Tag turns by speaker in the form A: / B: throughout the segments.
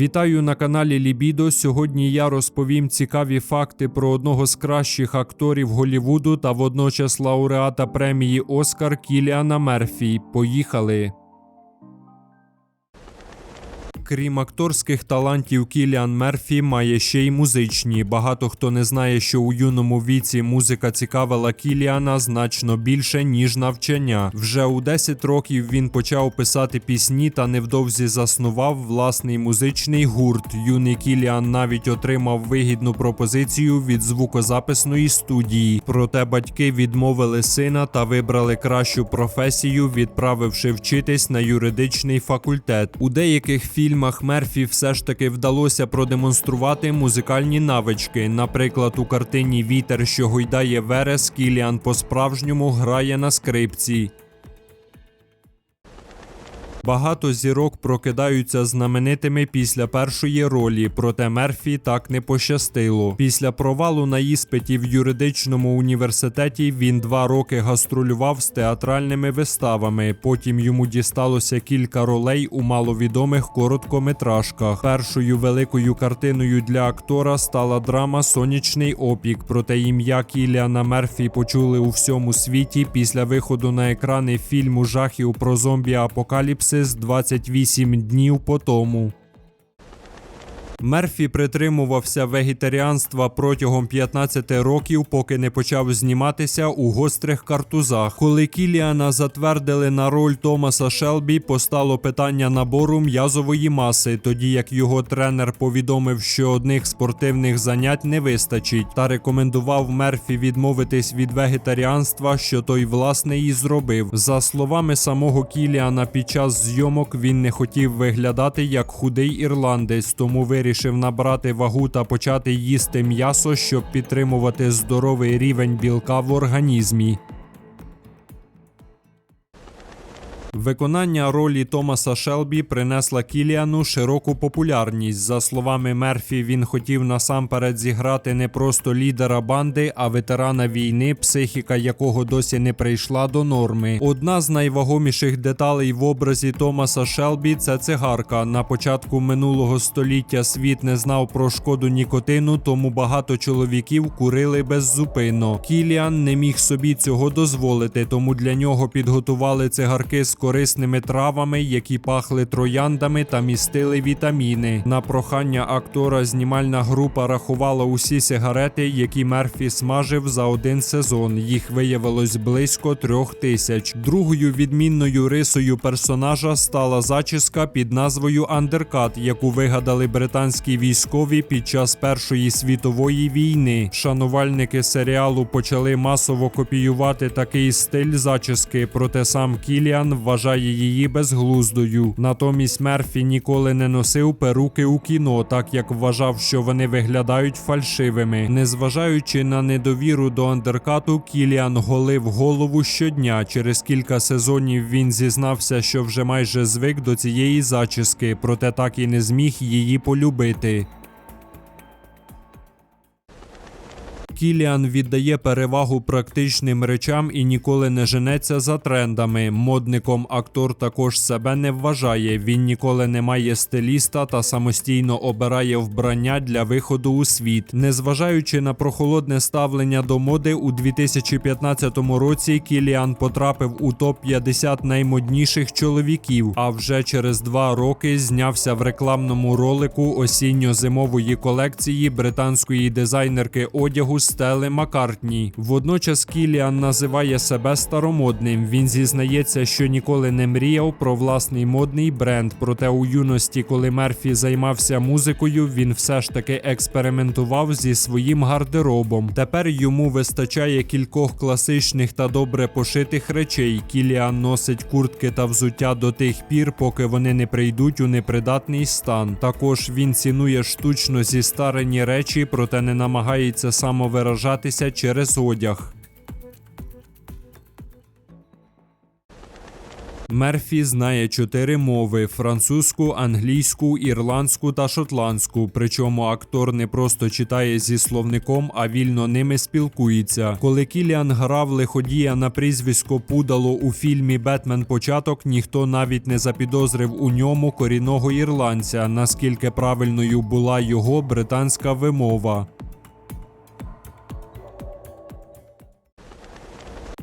A: Вітаю на каналі Лібідо. Сьогодні я розповім цікаві факти про одного з кращих акторів Голівуду та водночас лауреата премії Оскар Кіліана Мерфі. Поїхали. Крім акторських талантів, Кіліан Мерфі має ще й музичні. Багато хто не знає, що у юному віці музика цікавила Кіліана значно більше, ніж навчання. Вже у 10 років він почав писати пісні та невдовзі заснував власний музичний гурт. Юний Кіліан навіть отримав вигідну пропозицію від звукозаписної студії. Проте батьки відмовили сина та вибрали кращу професію, відправивши вчитись на юридичний факультет. У деяких фільмах Мерфі все ж таки вдалося продемонструвати музикальні навички. Наприклад, у картині Вітер, що гойдає Верес, Кіліан по-справжньому грає на скрипці. Багато зірок прокидаються знаменитими після першої ролі, проте Мерфі так не пощастило. Після провалу на іспиті в юридичному університеті він два роки гастролював з театральними виставами. Потім йому дісталося кілька ролей у маловідомих короткометражках. Першою великою картиною для актора стала драма Сонячний опік. Проте ім'я Кіліана Мерфі почули у всьому світі після виходу на екрани фільму жахів про зомбі апокаліпсис 28 днів по тому. Мерфі притримувався вегетаріанства протягом 15 років, поки не почав зніматися у гострих картузах. Коли Кіліана затвердили на роль Томаса Шелбі, постало питання набору м'язової маси, тоді як його тренер повідомив, що одних спортивних занять не вистачить, та рекомендував Мерфі відмовитись від вегетаріанства, що той власне і зробив. За словами самого Кіліана, під час зйомок він не хотів виглядати як худий ірландець, тому вирішив набрати вагу та почати їсти м'ясо, щоб підтримувати здоровий рівень білка в організмі. Виконання ролі Томаса Шелбі принесла Кіліану широку популярність. За словами Мерфі, він хотів насамперед зіграти не просто лідера банди, а ветерана війни, психіка якого досі не прийшла до норми. Одна з найвагоміших деталей в образі Томаса Шелбі це цигарка. На початку минулого століття світ не знав про шкоду нікотину, тому багато чоловіків курили беззупинно. Кіліан не міг собі цього дозволити, тому для нього підготували цигарки з корисними травами, які пахли трояндами та містили вітаміни. На прохання актора знімальна група рахувала усі сигарети, які Мерфі смажив за один сезон. Їх виявилось близько трьох тисяч. Другою відмінною рисою персонажа стала зачіска під назвою Андеркат, яку вигадали британські військові під час Першої світової війни. Шанувальники серіалу почали масово копіювати такий стиль зачіски, проте сам Кіліан вважає її безглуздою. Натомість Мерфі ніколи не носив перуки у кіно, так як вважав, що вони виглядають фальшивими. Незважаючи на недовіру до андеркату, Кіліан голив голову щодня. Через кілька сезонів він зізнався, що вже майже звик до цієї зачіски, проте так і не зміг її полюбити. Кіліан віддає перевагу практичним речам і ніколи не женеться за трендами. Модником актор також себе не вважає. Він ніколи не має стиліста та самостійно обирає вбрання для виходу у світ. Незважаючи на прохолодне ставлення до моди, у 2015 році Кіліан потрапив у топ 50 наймодніших чоловіків. А вже через два роки знявся в рекламному ролику осінньо-зимової колекції британської дизайнерки одягу Стели Маккартні. Водночас Кіліан називає себе старомодним. Він зізнається, що ніколи не мріяв про власний модний бренд. Проте у юності, коли Мерфі займався музикою, він все ж таки експериментував зі своїм гардеробом. Тепер йому вистачає кількох класичних та добре пошитих речей. Кіліан носить куртки та взуття до тих пір, поки вони не прийдуть у непридатний стан. Також він цінує штучно зістарені речі, проте не намагається самовиражатися через одяг. Мерфі знає чотири мови: французьку, англійську, ірландську та шотландську. Причому актор не просто читає зі словником, а вільно ними спілкується. Коли Кіліан грав лиходія на прізвисько Пудало у фільмі Бетмен Початок, ніхто навіть не запідозрив у ньому корінного ірландця, наскільки правильною була його британська вимова.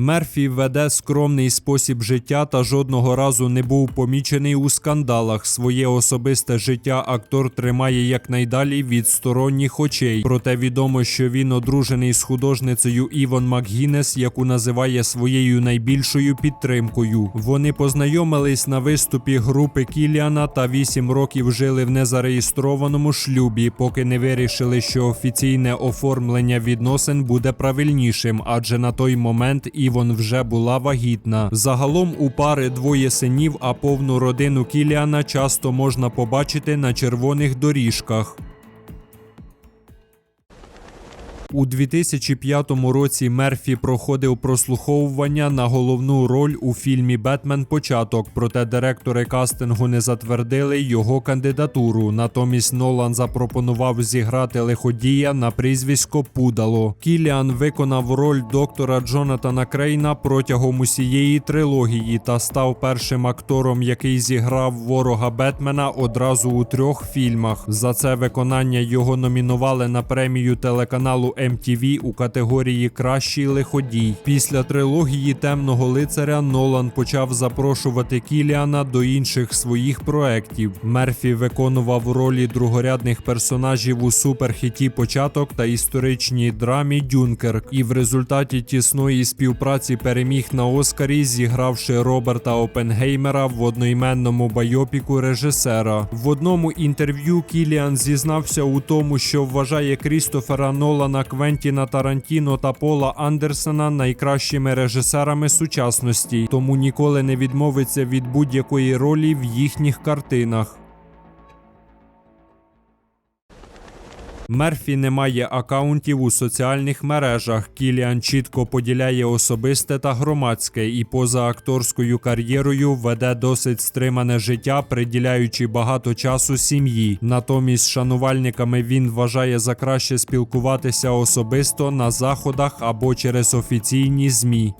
A: Мерфі веде скромний спосіб життя та жодного разу не був помічений у скандалах. Своє особисте життя актор тримає якнайдалі від сторонніх очей. Проте відомо, що він одружений з художницею Івон Макгінес, яку називає своєю найбільшою підтримкою. Вони познайомились на виступі групи Кіліана та вісім років жили в незареєстрованому шлюбі, поки не вирішили, що офіційне оформлення відносин буде правильнішим, адже на той момент Івон вже була вагітна. Загалом у пари двоє синів, а повну родину Кіліана часто можна побачити на червоних доріжках. У 2005 році Мерфі проходив прослуховування на головну роль у фільмі Бетмен Початок, проте директори кастингу не затвердили його кандидатуру. Натомість Нолан запропонував зіграти лиходія на прізвисько Пудало. Кіліан виконав роль доктора Джонатана Крейна протягом усієї трилогії та став першим актором, який зіграв ворога Бетмена одразу у трьох фільмах. За це виконання його номінували на премію телеканалу MTV у категорії Кращий лиходій. Після трилогії темного лицаря Нолан почав запрошувати Кіліана до інших своїх проєктів. Мерфі виконував ролі другорядних персонажів у суперхіті початок та історичній драмі Дюнкерк. І в результаті тісної співпраці переміг на Оскарі, зігравши Роберта Опенгеймера в одноіменному байопіку режисера. В одному інтерв'ю Кіліан зізнався у тому, що вважає Крістофера Нолана, Квентіна Тарантіно та Пола Андерсена найкращими режисерами сучасності, тому ніколи не відмовиться від будь-якої ролі в їхніх картинах. Мерфі не має акаунтів у соціальних мережах. Кіліан чітко поділяє особисте та громадське і поза акторською кар'єрою веде досить стримане життя, приділяючи багато часу сім'ї. Натомість шанувальниками він вважає за краще спілкуватися особисто на заходах або через офіційні змі.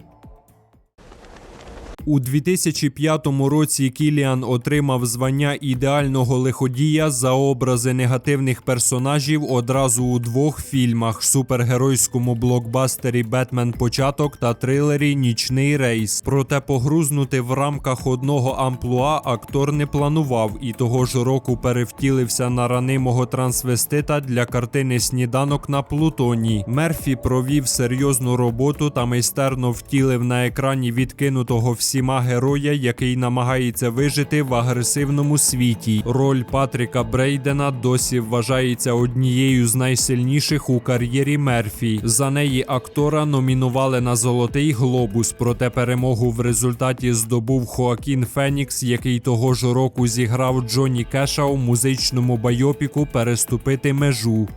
A: У 2005 році Кіліан отримав звання ідеального лиходія за образи негативних персонажів одразу у двох фільмах: супергеройському блокбастері Бетмен Початок та трилері Нічний рейс. Проте погрузнути в рамках одного амплуа актор не планував і того ж року перевтілився на ранимого трансвестита для картини Сніданок на Плутоні. Мерфі провів серйозну роботу та майстерно втілив на екрані відкинутого всіма героя, який намагається вижити в агресивному світі. Роль Патріка Брейдена досі вважається однією з найсильніших у кар'єрі Мерфі. За неї актора номінували на Золотий Глобус, проте перемогу в результаті здобув Хоакін Фенікс, який того ж року зіграв Джонні Кеша у музичному байопіку Переступити межу.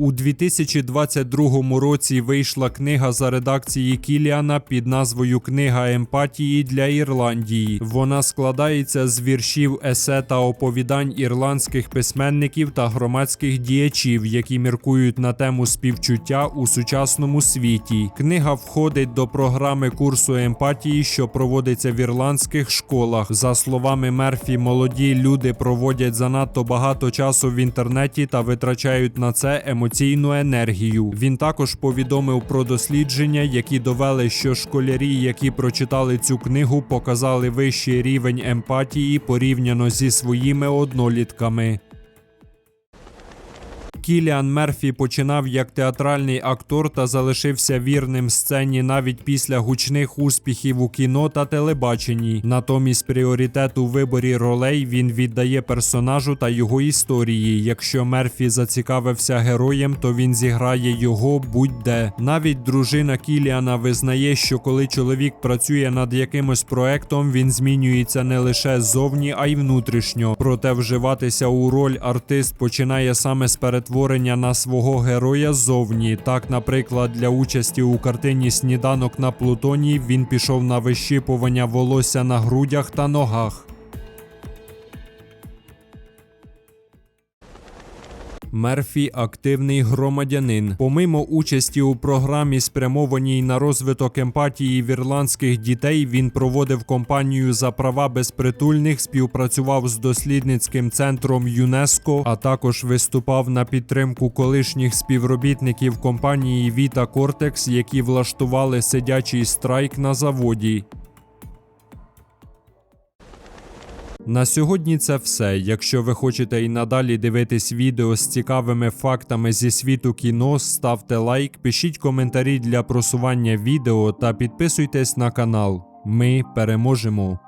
A: У 2022 році вийшла книга за редакції Кіліана під назвою Книга емпатії для Ірландії. Вона складається з віршів, есе та оповідань ірландських письменників та громадських діячів, які міркують на тему співчуття у сучасному світі. Книга входить до програми курсу емпатії, що проводиться в ірландських школах. За словами Мерфі, молоді люди проводять занадто багато часу в інтернеті та витрачають на це емоційну енергію. Він також повідомив про дослідження, які довели, що школярі, які прочитали цю книгу, показали вищий рівень емпатії порівняно зі своїми однолітками. Кіліан Мерфі починав як театральний актор та залишився вірним сцені навіть після гучних успіхів у кіно та телебаченні. Натомість пріоритет у виборі ролей він віддає персонажу та його історії. Якщо Мерфі зацікавився героєм, то він зіграє його будь-де. Навіть дружина Кіліана визнає, що коли чоловік працює над якимось проектом, він змінюється не лише ззовні, а й внутрішньо. Проте вживатися у роль артист починає саме з перетворення перетворення на свого героя зовні. Так, наприклад, для участі у картині Сніданок на Плутоні він пішов на вищипування волосся на грудях та ногах. Мерфі активний громадянин. Помимо участі у програмі, спрямованій на розвиток емпатії в ірландських дітей, він проводив кампанію за права безпритульних, співпрацював з дослідницьким центром ЮНЕСКО, а також виступав на підтримку колишніх співробітників компанії Vita Cortex, які влаштували сидячий страйк на заводі. На сьогодні це все. Якщо ви хочете і надалі дивитись відео з цікавими фактами зі світу кіно, ставте лайк, пишіть коментарі для просування відео та підписуйтесь на канал. Ми переможемо!